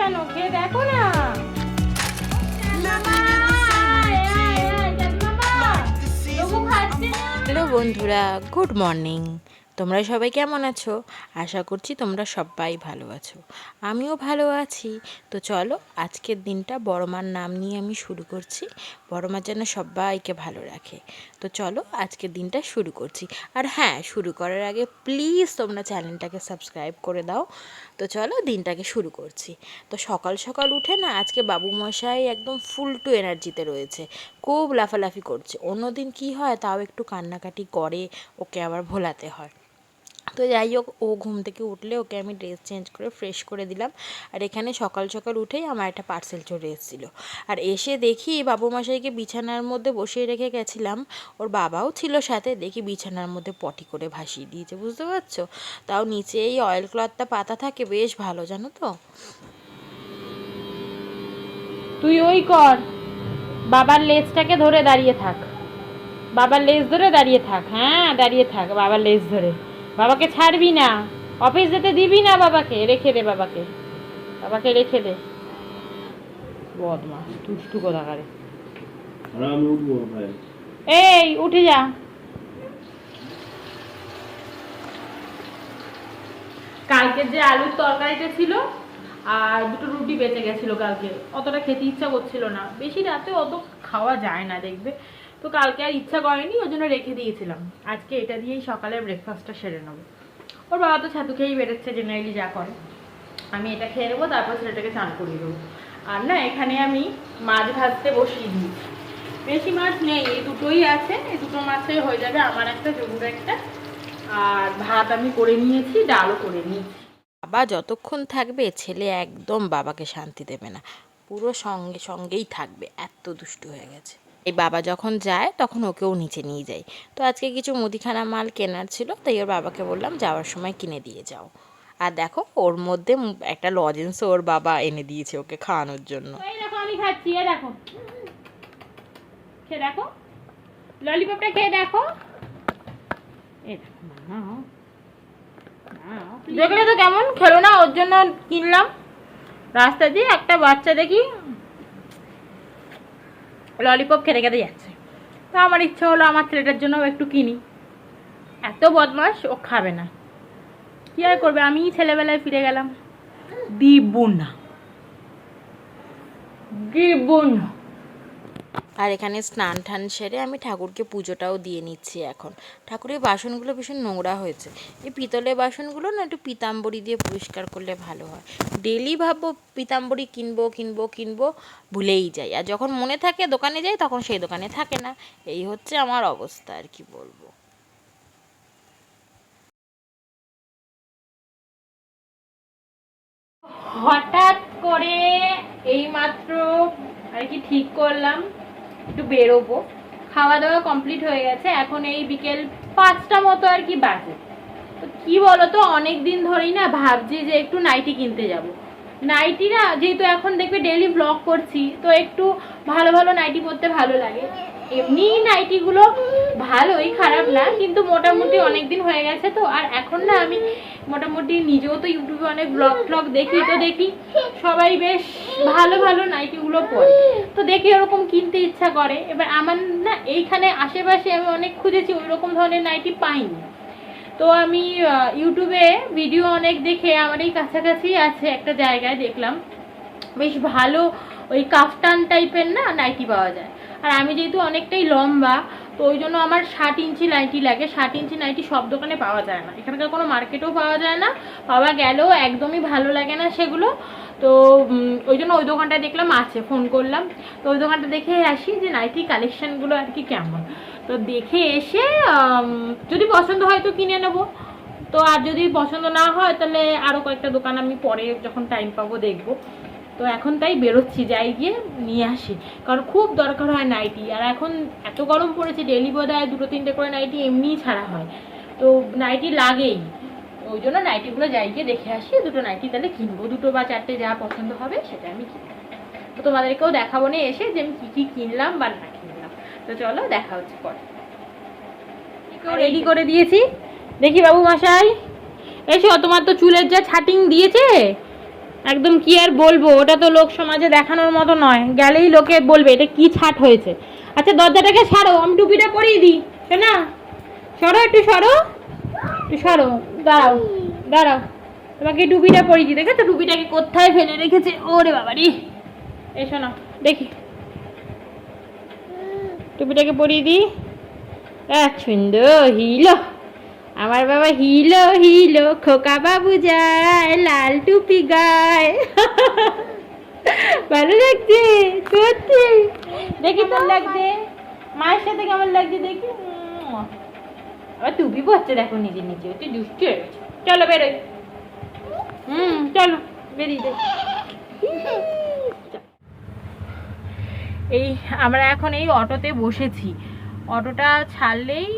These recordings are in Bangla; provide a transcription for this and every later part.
কেন? খেয়ে দেখো না। হ্যালো বন্ধুরা গুড মর্নিং। তোমরা সবাই কেমন আছো? আশা করছি তোমরা সবাই ভালো আছো। আমিও ভালো আছি। তো চলো আজকের দিনটা বড় মার নাম নিয়ে আমি শুরু করছি। বড় মা যেন সবাইকে ভালো রাখে। তো চলো আজকের দিনটা শুরু করছি। আর হ্যাঁ শুরু করার আগে প্লিজ তোমরা চ্যানেলটাকে সাবস্ক্রাইব করে দাও। তো চলো দিনটাকে শুরু করছি। তো সকাল সকাল উঠে না আজকে বাবু মশাই একদম ফুল টু এনার্জিতে রয়েছে। খুব লাফালাফি করছে। অন্যদিন কি হয়, তাও একটু কান্নাকাটি করে, ওকে আবার ভোলাতে হয়। তো যাই হোক, ও ঘুম থেকে উঠলে ওকে আমি ড্রেস চেঞ্জ করে ফ্রেশ করে দিলাম। আর এখানে সকাল সকাল উঠেই আমার একটা পার্সেল চলে এসেছিল। আর এসে দেখি বাবু মশাইকে বিছানার মধ্যে বসিয়ে রেখে গেছিলাম। ওর বাবাও ছিল সাথে, দেখি বিছানার মধ্যে পটি করে ভাসিয়ে দিয়েছে, বুঝতে পারছ? তাও নিচে এই অয়েল ক্লথটা পাতা থাকে, বেশ ভালো, জানো তো? তুই ওই কর, বাবার লেজটাকে ধরে দাঁড়িয়ে থাক। বাবার লেজ ধরে দাঁড়িয়ে থাক হ্যাঁ দাঁড়িয়ে থাক, বাবার লেজ ধরে। বাবাকে ছাড়বি না। অফিস যেতে দিবি না বাবাকে? রেখে দে বাবাকে। বাবাকে রেখে দে। বদমাস দুষ্টু কোথাকারে। এই উঠে যা। কালকের যে আলুর তরকারিটা ছিল আর দুটো রুটি বেঁচে গেছিল কালকে। অতটা খেতে ইচ্ছা করছিল না। বেশি রাতে অত খাওয়া যায় না দেখবে। তো কালকে আর ইচ্ছা করেনি, ওই জন্য রেখে দিয়েছিলাম। আজকে এটা দিয়েই সকালে ব্রেকফাস্টটা সেরে নেব। ওর বাবা তো ছাতু খেয়েই বেরোচ্ছে জেনারেলি যা করে। আমি এটা খেয়ে নেব, তারপর ছেলেটাকে চান করিয়ে দেবো। আর না, এখানে আমি মাছ ভাজতে বসিয়ে দিয়েছি। বেশি মাছ নেই, এই দুটোই আছে, এই দুটো মাছে হয়ে যাবে, আমার একটা জগুর একটা। আর ভাত আমি করে নিয়েছি, ডালও করে নিয়েছি। বাবা যতক্ষণ থাকবে, ছেলে একদম বাবাকে শান্তি দেবে না। পুরো সঙ্গে সঙ্গেই থাকবে, এত দুষ্টু হয়ে গেছে। এই বাবা যখন যায়, তখন ওকেও নিচে নিয়ে যাই তো আজকে কিছু মুদিখানা মাল কেনার ছিল, তাই ওর বাবাকে বললাম, যাওয়ার সময় কিনে দিয়ে যাও। আর দেখো, ওর মধ্যে একটা লজেন্সও ওর বাবা এনে দিয়েছে ওকে খাওয়ানোর জন্য। আমি খাচ্ছি দেখো। খেয়ে দেখো। ললিপপটা খেয়ে দেখো। দেখলে তো কেমন? খেলো না, ওর জন্য কিনলাম। রাস্তা দিয়ে একটা বাচ্চা দেখি ললিপপ খেতে খেতে যাচ্ছে। তো আমার ইচ্ছে হলো আমার ছেলেটার জন্য একটু কিনি। এত বদমাস ও খাবে না। কী আর করবে? আমি ছেলেবেলায় ফিরে গেলাম। দিব না। দিব না। আর এখানে স্নান টান সেরে আমি ঠাকুরকে পুজোটাও দিয়ে নিচ্ছি এখন। ঠাকুরের বাসনগুলো ভীষণ নোংরা হয়েছে। এই পিতলের বাসনগুলো না একটু পিতাম্বরী দিয়ে পরিষ্কার করলে ভালো হয়। ডেলি ভাববো পিতাম্বরী কিনবো কিনবো কিনবো, ভুলেই যাই। আর যখন মনে থাকে দোকানে যাই, তখন সেই দোকানে থাকে না। এই হচ্ছে আমার অবস্থা, আর কি বলব। হঠাৎ করে এই মাত্র আর কি ঠিক করলাম। একটু বেরোবো। খাওয়া দাওয়া কমপ্লিট হয়ে গেছে, এখন এই বিকেল পাঁচটা মতো আর কি বাজে। তো কি তো অনেক দিন ধরেই না ভাবছি যে একটু নাইটি কিনতে যাব। নাইটি না, যেহেতু এখন দেখবে ডেলি ব্লগ করছি, তো একটু ভালো ভালো নাইটি পরতে ভালো লাগে। এমনি নাইটিগুলো ভালোই, খারাপ না, কিন্তু মোটামুটি অনেক দিন হয়ে গেছে তো, আর এখন না আমি মোটামুটি নিজেও তো ইউটিউবে অনেক ব্লগ ট্লগ দেখি, তো দেখি সবাই বেশ ভালো ভালো নাইটিগুলো পরে। তো দেখি ওরকম কিনতে ইচ্ছা করে। এবার আমার না এইখানে আশেপাশে আমি অনেক খুঁজেছি ওই রকম ধরনের নাইটি পাইনি। তো আমি ইউটিউবে ভিডিও অনেক দেখে আমার এই কাছাকাছি আছে একটা জায়গায় দেখলাম। বেশ ভালো ওই কাফটান টাইপের না নাইটি পাওয়া যায়। আর আমি যেহেতু অনেকটাই লম্বা, তো ওই জন্য আমার ষাট ইঞ্চি নাইটি লাগে। ষাট ইঞ্চি নাইটি সব দোকানে পাওয়া যায় না। এখানকার কোনো মার্কেটেও পাওয়া যায় না। পাওয়া গেলেও একদমই ভালো লাগে না সেগুলো। তো ওই জন্য ওই দোকানটায় দেখলাম আছে, ফোন করলাম। তো ওই দোকানটা দেখে আসি যে নাইটি কালেকশানগুলো আর কি কেমন। তো দেখে এসে যদি পছন্দ হয় তো কিনে নেব। তো আর যদি পছন্দ না হয় তাহলে আরও কয়েকটা দোকান আমি পরে যখন টাইম পাবো দেখব। তো এখন তাই বেরোচ্ছি যাই গিয়ে নিয়ে আসি। কারণ খুব দরকার হয় নাইটি আর এখন এত গরম পড়েছে ডেলি বোধ হয় দুটো তিনটে করে নাইটি এমনিই ছাড়া হয়। তো নাইটি লাগেই। ওই জন্য নাইটিগুলো যাই গিয়ে দেখে আসি দুটো নাইটি তাহলে কিনবো। দুটো বা চারটে যা পছন্দ হবে সেটা আমি কিনবো। তো তোমাদেরকেও দেখাবো না এসে যে আমি কী কী কিনলাম বা না কিনলাম। তো চলো দেখা হচ্ছে পরে। রেডি করে দিয়েছি। দেখি বাবু মশাই। এসো তোমার তো চুলের যা ছাটিং দিয়েছে? একদম কি আর বলব, ওটা তো লোক সমাজে দেখানোর মতো নয়, গেলেই লোকে বলবে, এটা কি ছাট হয়েছে। আচ্ছা দরজাটাকে সারো, আমি টুপিটা পরিয়ে দিই না সরো একটু সরো একটু সরো, দাঁড়াও দাঁড়াও, তোমাকে টুপিটা পরিয়ে দিই দেখে তো টুপিটাকে কোথায় ফেলে রেখেছে? ওরে বাবারি এসো না দেখি। টুপিটাকে পরিয়ে দিই। এক সুন্দর হিলো। আমার বাবা হিলো হিলো, খোকা বাবু যায়, লাল টুপি গায়। ভালো লাগছে? সত্যি? দেখি তোর লাগছে? মায়ের সাথে কেমন লাগছে দেখি। আবার টুপি পরছে দেখো নিজের নিজে তুই দুষ্টু গেছে। চলো বেরোই। হুম, চলো, বেরিয়ে যাই। এই, আমরা এখন এই অটোতে বসেছি। অটোটা ছাড়লেই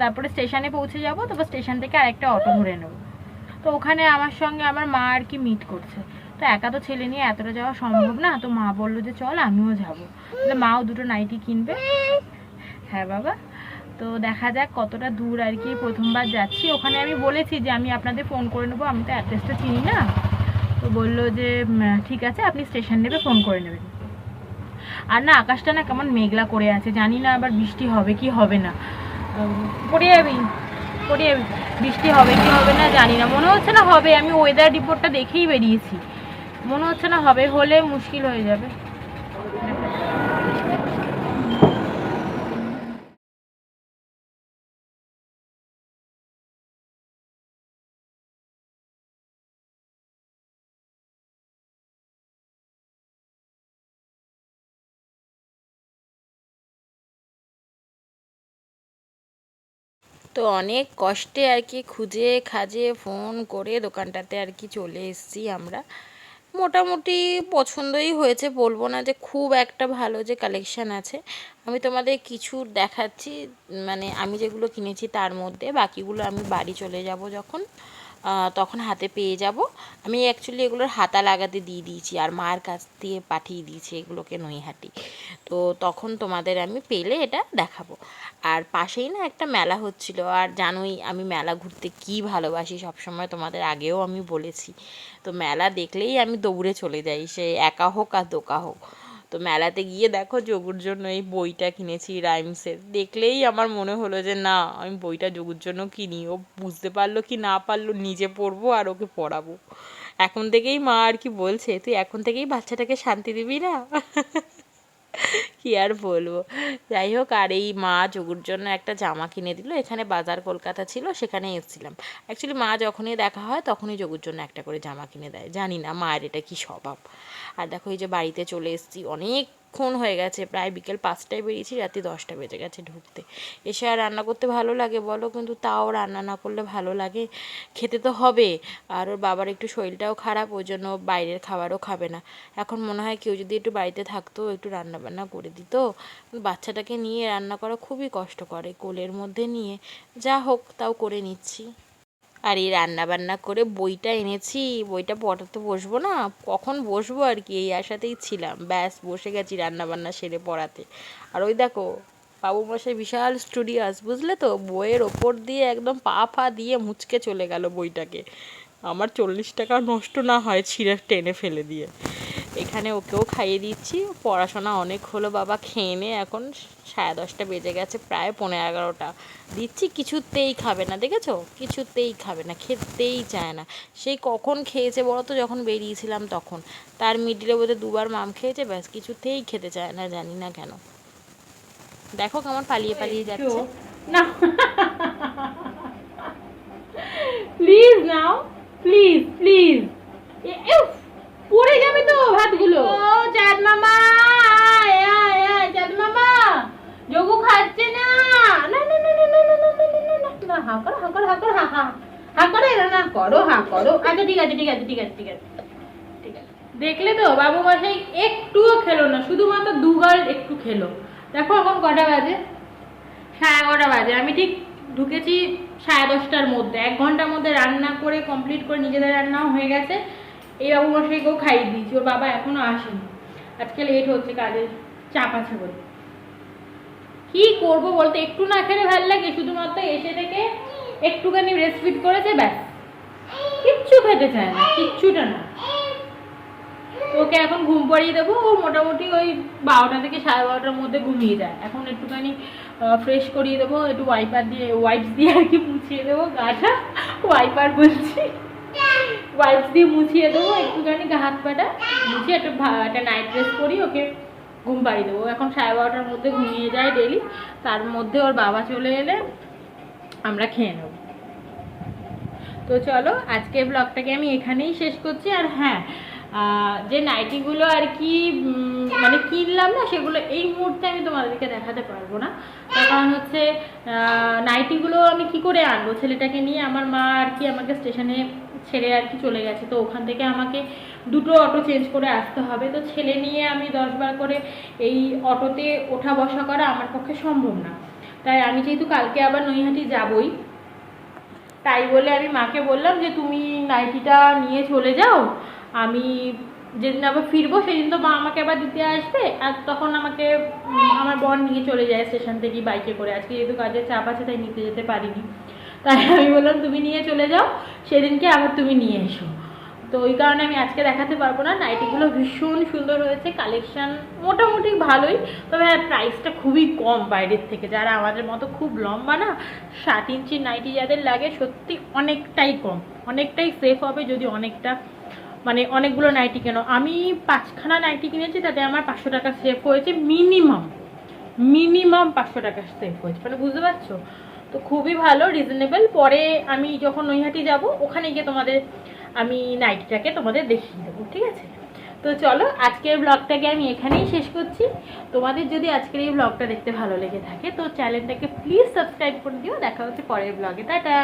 তারপরে স্টেশনে পৌঁছে যাব, তারপর স্টেশন থেকে আরেকটা অটো ধরে নেব। তো ওখানে আমার সঙ্গে আমার মা আর কি মিট করছে। তো একা তো ছেলে নিয়ে এতটা যাওয়া সম্ভব না, তো মা বলল যে চল আমিও যাব। তাহলে মাও দুটো নাইটি কিনবে। হ্যাঁ বাবা। তো দেখা যাক কতটা দূর আর কি প্রথমবার যাচ্ছি। ওখানে আমি বলেছি যে আমি আপনাদের ফোন করে নেব, আমি তো অ্যাড্রেসটা চিনি না। তো বলল যে ঠিক আছে, আপনি স্টেশন নেবে ফোন করে নেবেন। আর না, আকাশটা না কেমন মেঘলা করে আছে, জানি না আবার বৃষ্টি হবে কি হবে না। পড়ে যাবি পড়ে যাবি বৃষ্টি হবে কি হবে না জানি না। মনে হচ্ছে না হবে, আমি ওয়েদার রিপোর্টটা দেখেই বেরিয়েছি। মনে হচ্ছে না হবে, হলে মুশকিল হয়ে যাবে। তো অনেক কষ্টে আর কি খুঁজে খাজে ফোন করে দোকানটাতে আর কি চলে এসেছি আমরা। মোটামুটি পছন্দই হয়েছে, বলব না যে খুব একটা ভালো যে কালেকশান আছে। আমি তোমাদের কিছু দেখাচ্ছি মানে আমি যেগুলো কিনেছি তার মধ্যে, বাকিগুলো আমি বাড়ি চলে যাব যখন। তখন হাতে পেয়ে যাব। আমি অ্যাকচুয়ালি এগুলোর হাতা লাগাতে দিয়ে দিয়েছি আর মায়ের কাছ দিয়ে পাঠিয়ে দিয়েছি এগুলোকে নৈহাটি। তো তখন তোমাদের আমি পেলে এটা দেখাবো। আর পাশেই না একটা মেলা হচ্ছিল আর জানোই আমি মেলা ঘুরতে কি ভালোবাসি, সবসময় তোমাদের আগেও আমি বলেছি। তো মেলা দেখলেই আমি দৌড়ে চলে যাই, সে একা হোক আর দোকা হোক। তো মেলাতে গিয়ে দেখো যোগুর জন্য এই বইটা কিনেছি রাইমসের দেখলেই আমার মনে হলো যে, না, আমি বইটা যোগুর জন্য কিনি। ও বুঝতে পারল কি না পারল, নিজে পড়ব আর ওকে পড়াবো। এখন থেকেই মা আর কি বলছে, তুই এখন থেকেই বাচ্চাটাকে শান্তি দিবি না? কি আর বলব? যাই হোক, আর এই মা যোগুর জন্য একটা জামা কিনে দিল। এখানে বাজার কলকাতা ছিল সেখানে এসেছিলাম। অ্যাকচুয়ালি মা যখনই দেখা হয়, তখনই যোগুর জন্য একটা করে জামা কিনে দেয়। জানি না, মায়ের এটা কি স্বভাব। আর দেখো, এই যে বাড়িতে চলে এসেছি অনেকক্ষণ হয়ে গেছে, প্রায় বিকেল পাঁচটায় বেরিয়েছি, রাতে দশটা বেজে গেছে ঢুকতে। এসে আর রান্না করতে ভালো লাগে বলো? কিন্তু তাও রান্না না করলে ভালো লাগে। খেতে তো হবে। আর ওর বাবার একটু শরীরটাও খারাপ, ওই জন্য বাইরের খাবারও খাবে না। এখন মনে হয় কেউ যদি একটু বাড়িতে থাকতো, একটু রান্না বান্না করে দিত। বাচ্চাটাকে নিয়ে রান্না করা খুবই কষ্ট করে কোলের মধ্যে নিয়ে। যা হোক, তাও করে নিচ্ছি। আর এই রান্না বান্না করে বইটা এনেছি, বইটা পড়াতে বসবো না, কখন বসবো আর কি? এই আশাতেই ছিলাম। ব্যাস, বসে গেছি রান্না বান্না সেরে পড়াতে। আর ওই দেখো বাবু মশাই বিশাল স্টুডিয়াস বুঝলে তো? বইয়ের ওপর দিয়ে একদম পা ফা দিয়ে মুচকে চলে গেল বইটাকে। আমার চল্লিশ টাকা নষ্ট না হয় ছিঁড়ে টেনে ফেলে দিয়ে। এখানে ওকেও খাইয়ে দিচ্ছি। পড়াশোনা অনেক হলো বাবা খেয়ে নে এখন সাড়ে দশটা বেজে গেছে প্রায় পনেরো এগারোটা। দিচ্ছি কিছুতেই খাবে না দেখেছ? কিছুতেই খাবে না খেতেই চায় না। সেই কখন খেয়েছে বলো তো যখন বেরিয়েছিলাম তখন। তার মিডিলে বোধহয় দুবার মাম খেয়েছে ব্যাস কিছুতেই খেতে চায় না জানি না কেন। দেখো কেমন পালিয়ে পালিয়ে যাচ্ছে। না। প্লিজ নাও প্লিজ প্লিজ পড়ে যাবে তো ভাতগুলো ও চাঁদ মামা আয়, আয়, আয়, মামা খাচ্ছে না হা আচ্ছা ঠিক আছে ঠিক আছে ঠিক আছে দেখলে তো বাবু একটুও খেলো না শুধুমাত্র একটু খেলো দেখো এখন কটা বাজে সাড়ে বাজে আমি ঠিক ঢুকেছি সাড়ে দশটার মধ্যে এক ঘণ্টার মধ্যে রান্না করে কমপ্লিট করে নিজেদের রান্নাও হয়ে গেছে এই বাবু মশাইকেও খাইয়ে দিয়েছি, ওর বাবা এখনও আসেনি। আজকে লেট হচ্ছে, কাজের চাপ আছে বলে। কি করব বলতে, একটু না খেলে ভালো লাগে, শুধুমাত্র এসে থেকে একটুখানি রেস্ট ফিট করেছে, ব্যাস। কিচ্ছু খেতে চায় না, কিচ্ছুটা না। ওকে এখন ঘুম পাড়িয়ে দেবো, ও মোটামুটি ওই বারোটা থেকে সাড়ে বারোটার মধ্যে ঘুমিয়ে যায়। এখন একটুখানি ফ্রেশ করিয়ে দেবো, একটু ওয়াইপার দিয়ে ওয়াইপস দিয়ে আর কি মুছিয়ে দেবো, গাটা ওয়াইপার বলছি। ওয়াইপস দিয়ে মুছিয়ে দেবো, একটুখানি হাত পাটা মুছিয়ে একটা একটা নাইট ড্রেস পরি, ওকে ঘুম পাড়িয়ে দেবো। এখন সাড়ে বারোটার মধ্যে ঘুমিয়ে যায় ডেলি তার মধ্যে ওর বাবা চলে এলে আমরা খেয়ে নেব। তো চলো, আজকে ব্লগটাকে আমি এখানেই শেষ করছি। আর হ্যাঁ যে নাইটিগুলো আর কি মানে কিনলাম না, সেগুলো এই মুহূর্তে আমি তোমাদেরকে দেখাতে পারব না। তার কারণ হচ্ছে নাইটিগুলো আমি কি করে আনব? ছেলেটাকে নিয়ে আমার মা আর কি আমাকে স্টেশনে ছেড়ে আর কি চলে গেছে। তো ওখান থেকে আমাকে দুটো অটো চেঞ্জ করে আসতে হবে। তো ছেলে নিয়ে আমি দশবার করে এই অটোতে ওঠা বসা করা আমার পক্ষে সম্ভব না। তাই আমি যেহেতু কালকে আবার নৈহাটি যাবই, তাই বলে আমি মাকে বললাম যে, তুমি নাইটিটা নিয়ে চলে যাও। আমি যেদিন আবার ফিরবো সেদিন তো মা আমাকে আবার দিতে আসবে। আর তখন আমাকে আমার বোন নিয়ে চলে যায় স্টেশন থেকে বাইকে করে। আজকে যেহেতু কাজের চাপ আছে, তাই নিতে যেতে পারিনি। তাই আমি বললাম, তুমি নিয়ে চলে যাও, সেদিনকে আবার তুমি নিয়ে এসো। তো ওই কারণে আমি আজকে দেখাতে পারব না। নাইটিগুলো ভীষণ সুন্দর হয়েছে, কালেকশন মোটামুটি ভালোই। তবে হ্যাঁ প্রাইসটা খুবই কম বাইরের থেকে। যারা আমাদের মতো খুব লম্বা না ষাট ইঞ্চি নাইটি যাদের লাগে, সত্যি অনেকটাই কম। অনেকটাই সেফ হবে যদি অনেকটা মানে অনেকগুলো নাইটি কেন। আমি পাঁচখানা নাইটি কিনেছি, তাতে আমার পাঁচশো টাকা সেভ হয়েছে। মিনিমাম মিনিমাম পাঁচশো টাকা সেভ হয়েছে। মানে বুঝতে পারছ? তো খুবই ভালো রিজনেবল পরে আমি যখন নৈহাটি যাব, ওখানে গিয়ে তোমাদের আমি নাইটটাকে তোমাদের দেখিয়ে দেবো, ঠিক আছে? তো চলো, আজকের ব্লগটাকে আমি এখানেই শেষ করছি। তোমাদের যদি আজকের এই ব্লগটা দেখতে ভালো লেগে থাকে, তো চ্যানেলটাকে প্লিজ সাবস্ক্রাইব করে দিও। দেখা হচ্ছে পরের ব্লগে টাটা!